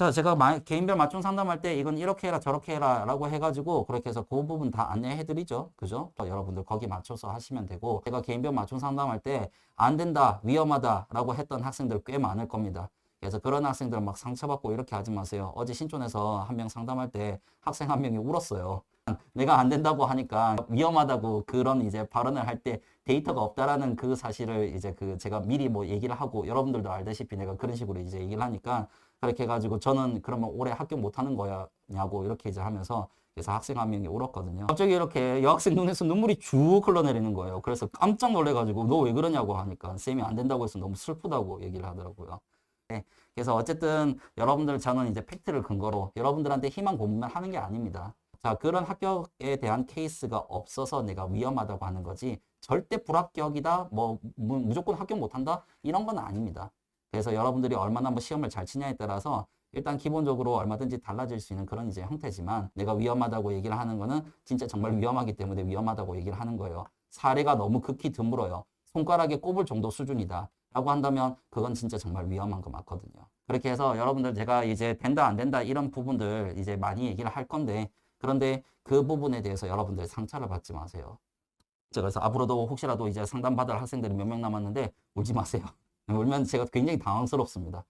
자, 제가 마- 개인별 맞춤 상담할 때 이건 이렇게 해라 저렇게 해라 라고 해가지고 그렇게 해서 그 부분 다 안내해 드리죠. 그죠? 어, 여러분들 거기 맞춰서 하시면 되고 제가 개인별 맞춤 상담할 때 안 된다, 위험하다 라고 했던 학생들 꽤 많을 겁니다. 그래서 그런 학생들 막 상처받고 이렇게 하지 마세요. 어제 신촌에서 한 명 상담할 때 학생 한 명이 울었어요. 내가 안 된다고 하니까 위험하다고 그런 이제 발언을 할 때 데이터가 없다라는 그 사실을 이제 그 제가 미리 뭐 얘기를 하고 여러분들도 알다시피 내가 그런 식으로 이제 얘기를 하니까 그렇게 해가지고 저는 그러면 올해 합격 못 하는 거냐고 이렇게 이제 하면서 그래서 학생 한 명이 울었거든요. 갑자기 이렇게 여학생 눈에서 눈물이 쭉 흘러내리는 거예요. 그래서 깜짝 놀래가지고 너 왜 그러냐고 하니까 쌤이 안 된다고 해서 너무 슬프다고 얘기를 하더라고요. 네. 그래서 어쨌든 여러분들 저는 이제 팩트를 근거로 여러분들한테 희망 고문만 하는 게 아닙니다. 자, 그런 합격에 대한 케이스가 없어서 내가 위험하다고 하는 거지 절대 불합격이다, 뭐 무- 무조건 합격 못한다 이런 건 아닙니다. 그래서 여러분들이 얼마나 뭐 시험을 잘 치냐에 따라서 일단 기본적으로 얼마든지 달라질 수 있는 그런 이제 형태지만 내가 위험하다고 얘기를 하는 거는 진짜 정말 위험하기 때문에 위험하다고 얘기를 하는 거예요. 사례가 너무 극히 드물어요. 손가락에 꼽을 정도 수준이다. 라고 한다면 그건 진짜 정말 위험한 거 맞거든요. 그렇게 해서 여러분들 제가 이제 된다 안 된다 이런 부분들 이제 많이 얘기를 할 건데 그런데 그 부분에 대해서 여러분들 상처를 받지 마세요. 자, 그래서 앞으로도 혹시라도 이제 상담받을 학생들이 몇 명 남았는데 울지 마세요. 울면 제가 굉장히 당황스럽습니다.